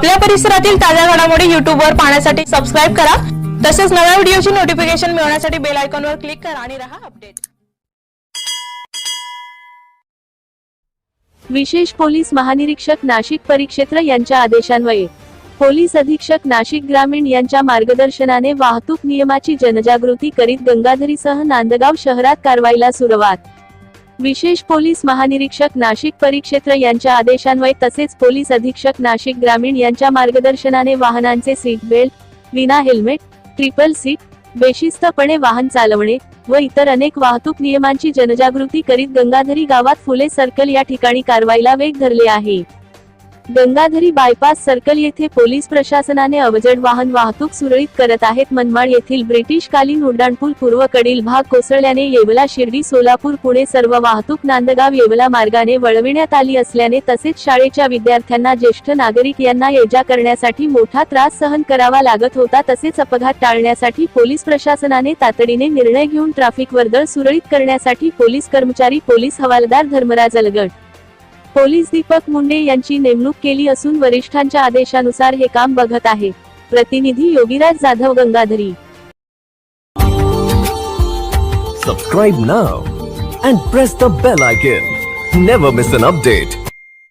आपल्या परिसरातील ताज्या घडामोडी युट्यूबवर पाहण्यासाठी सबस्क्राईब करा. तसेच नव्या व्हिडिओची नोटिफिकेशन मिळवण्यासाठी बेल आयकॉनवर क्लिक करा आणि रहा अपडेट विशेष पोलीस महानिरीक्षक नाशिक परिक्षेत्र यांच्या आदेशान्वये. पोलीस अधीक्षक नाशिक ग्रामीण यांच्या मार्गदर्शनाने वाहतूक नियमाची जनजागृती करीत गंगाधरीसह नांदगाव शहरात कारवाईला सुरुवात. विशेष पोलीस महानिरीक्षक नाशिक परिक्षेत्र यांच्या आदेशान्वये तसेच पोलीस अधीक्षक नाशिक ग्रामीण यांच्या मार्गदर्शनाने वाहनांचे सीट बेल्ट विना हेल्मेट ट्रिपल सीट बेशिस्तपणे वाहन चालवणे व इतर अनेक वाहतूक नियमांची जनजागृती करीत गंगाधरी गावात फुले सर्कल या ठिकाणी कारवाईला वेग धरले आहे. गंगाधरी बायपास सर्कल येथे पोलीस प्रशासनाने अवजड वाहन वाहतूक सुरळीत करत आहेत. मनमाड येथील ब्रिटिशकालीन उड्डाणपूल पूर्वकडील भाग कोसळल्याने येवला शिर्डी सोलापूर पुणे सर्व वाहतूक नांदगाव येवला मार्गाने वळविण्यात आली असल्याने तसेच शाळेच्या विद्यार्थ्यांना ज्येष्ठ नागरिक यांना ये जा करण्यासाठी मोठा त्रास सहन करावा लागत होता. तसेच अपघात टाळण्यासाठी पोलीस प्रशासनाने तातडीने निर्णय घेऊन ट्रॅफिक वर्दळ सुरळीत करण्यासाठी पोलीस कर्मचारी पोलीस हवालदार धर्मराज अलगड पोलीस दीपक मुंडे यांची नेमणूक केली असून वरिष्ठांच्या आदेशानुसार हे काम बघत आहे प्रतिनिधी Yogiraj Jadhav Gangadhari Subscribe now and press the bell icon. Never miss an update.